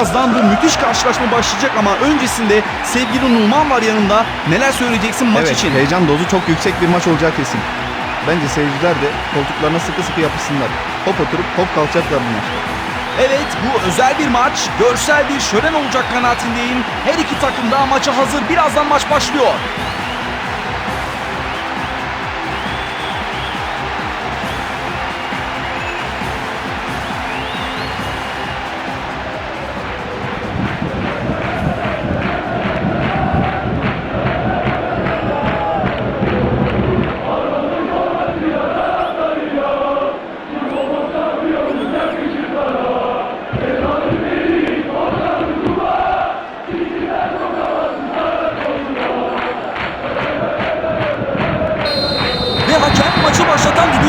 Birazdan bu müthiş karşılaşma başlayacak ama öncesinde sevgili Numan var yanında. Neler söyleyeceksin maç evet, için? heyecan dozu çok yüksek bir maç olacak kesin. Bence seyirciler de koltuklarına sıkı sıkı yapışsınlar. Hop oturup hop kalkacaklar bu maçta. Evet bu özel bir maç. Görsel bir şölen olacak kanaatindeyim. Her iki takım da maça hazır. Birazdan maç başlıyor.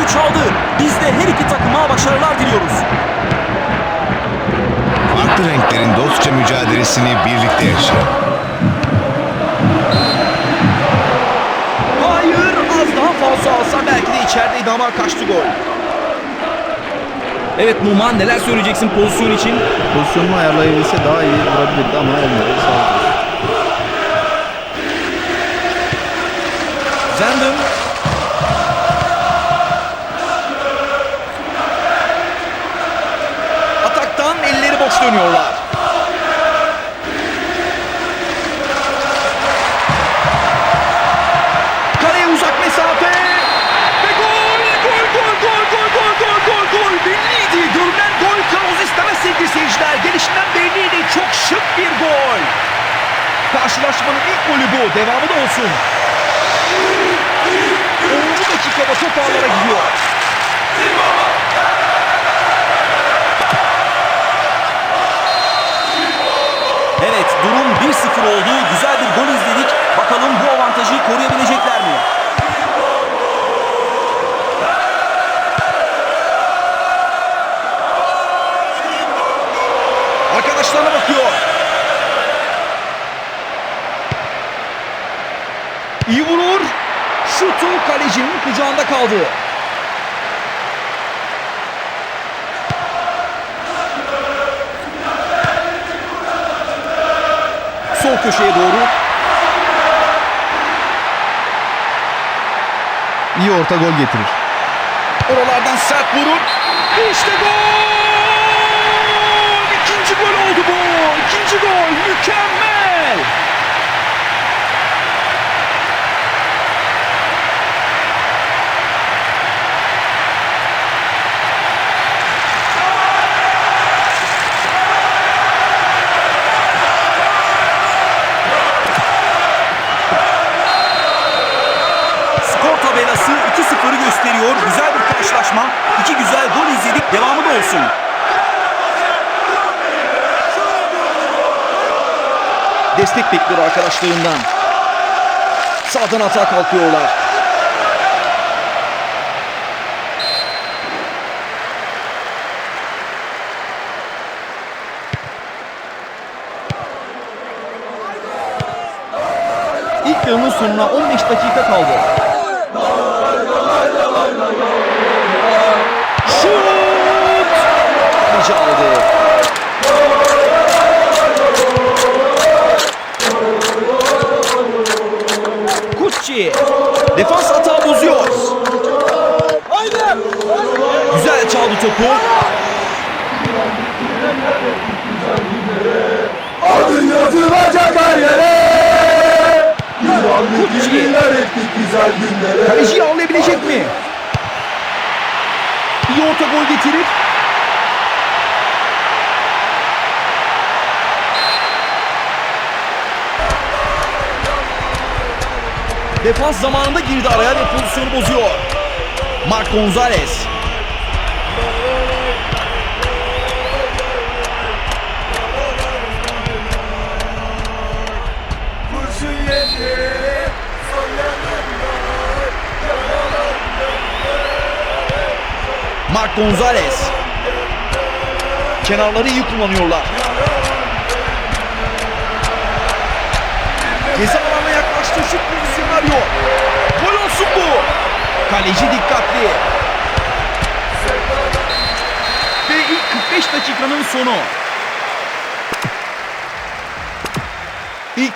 Düdüğü çaldı. Biz de her iki takıma başarılar diliyoruz. Farklı renklerin dostça mücadelesini birlikte yaşayın. Hayır az daha fazla alsa belki de içerideydi ama kaçtı gol. Evet Numan neler söyleyeceksin pozisyon için? Pozisyonunu ayarlayabilse daha iyi vurabilirdi ama olmadı. Sağ olsun. Zendon. Boş dönüyorlar. Kaleye uzak mesafe. Ve gol! Gol, gol, gol, gol, gol, gol, gol, gol. Belliydi. Görünen gol kılavuz istemez sevgili seyirciler. Gelişinden belliydi. Çok şık bir gol. Karşılaşmanın ilk golü bu. Devamı da olsun. 10. dakikada top ağlara gidiyor. Evet durum 1-0 oldu. Güzel bir gol izledik. Bakalım bu avantajı koruyabilecekler mi? Arkadaşlarına bakıyor. İyi vurur. Şutu kalecinin kucağında kaldı. Sol köşeye doğru. İyi orta gol getirir. Oralardan sert vurur. İşte gol! İkinci gol oldu bu. İkinci gol. Mükemmel. Skor tabelası 2-0'ı gösteriyor. Güzel bir karşılaşma. İki güzel gol izledik. Devamı da olsun. Destek bekliyor arkadaşlarından. Sağdan atağa kalkıyorlar. İlk yarının sonuna 15 dakika kaldı. Kaleci aldı. Kutçi. Defans hata bozuyor. Güzel çaldı topu. Adın yazılacak her yere Kaleciyi avlayabilecek mi? İyi orta gol getirir. Defans zamanında girdi araya ve pozisyonu bozuyor. Mark Gonzalez. Mark Gonzalez. Kenarları iyi kullanıyorlar. Ceza alanına yaklaştı. Şut Romario. Gol olsun bu. Kaleci dikkatli. Ve ilk 45 dakikanın sonu. İlk...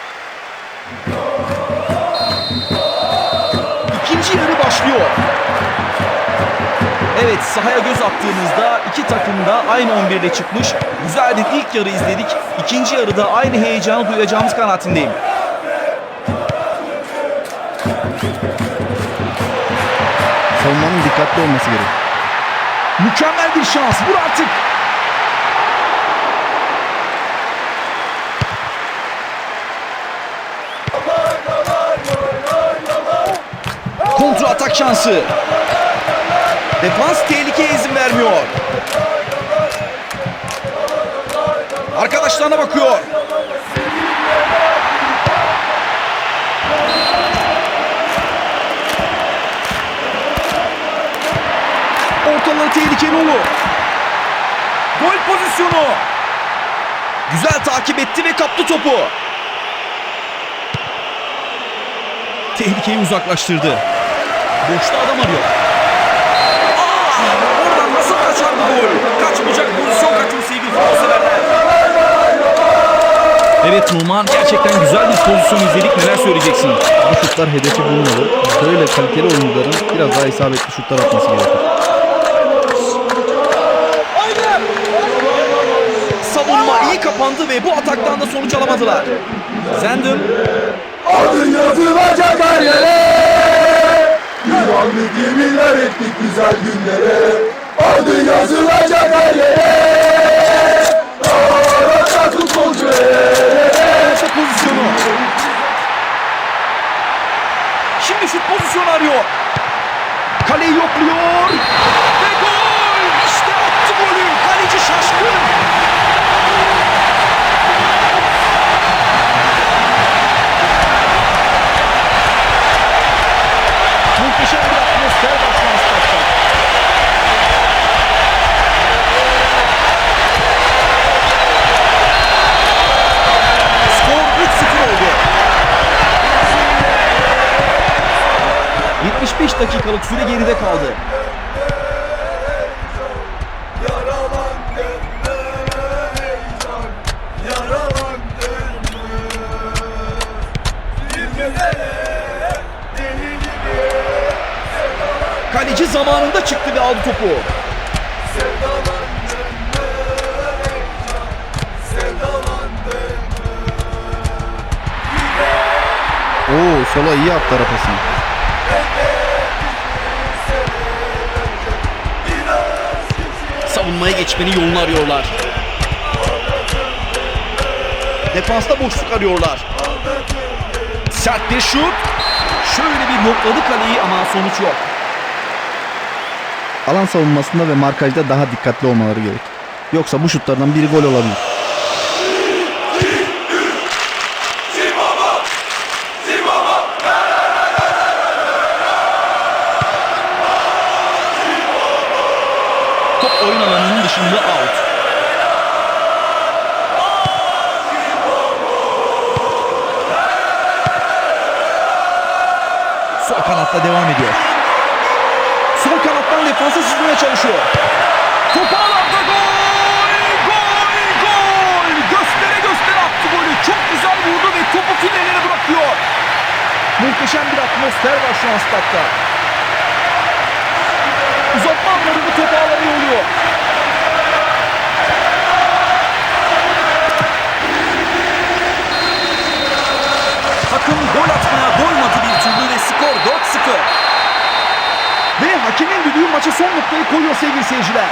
İkinci yarı başlıyor. Evet sahaya göz attığımızda iki takım da aynı 11'de çıkmış. Güzeldi ilk yarı izledik. İkinci yarıda aynı heyecanı duyacağımız kanaatindeyim. Savunmanın dikkatli olması gerek. Mükemmel bir şans. Vur artık. Kontra atak şansı. Defans tehlikeye izin vermiyor. Arkadaşlarına bakıyor. Tehlikeli olur. Gol pozisyonu. Güzel takip etti ve kaptı topu. Tehlikeyi uzaklaştırdı. Boşta adam arıyor. Aa, oradan nasıl kaçar bu gol? Kaçmayacak pozisyon kaçıyor sevgili futbol severler. Evet Numan gerçekten güzel bir pozisyon izledik. Neler söyleyeceksin? Bu şutlar hedefi bulmalı. Böyle kaliteli oyuncuların biraz daha isabetli şutlar atması gerekir. Kapandı ve bu ataktan da sonuç alamadılar. Zendem Adın yazılacak her yere Güvenlik yeminler ettik güzel günlere. Adın yazılacak 75 dakikalık süre geride kaldı. Kaleci zamanında çıktı ve aldı topu. Oo sola iyi attı arapasını. Savunmaya geçmenin yolunu arıyorlar. Defansta boşluk arıyorlar. Sert bir şut. Şöyle bir nokladı kaleyi ama sonuç yok. Alan savunmasında ve markajda daha dikkatli olmaları gerek. Yoksa bu şutlardan biri gol olabilir. Defansa sızmaya çalışıyor. Topu alanda gol! Gol! Gol! Göstere göstere attı golü. Çok güzel vurdu ve topu filelere bırakıyor. Muhteşem bir atmosfer var şu an statta. 4-0. Ve hakemin düdüğü maça son noktayı koyuyor sevgili seyirciler.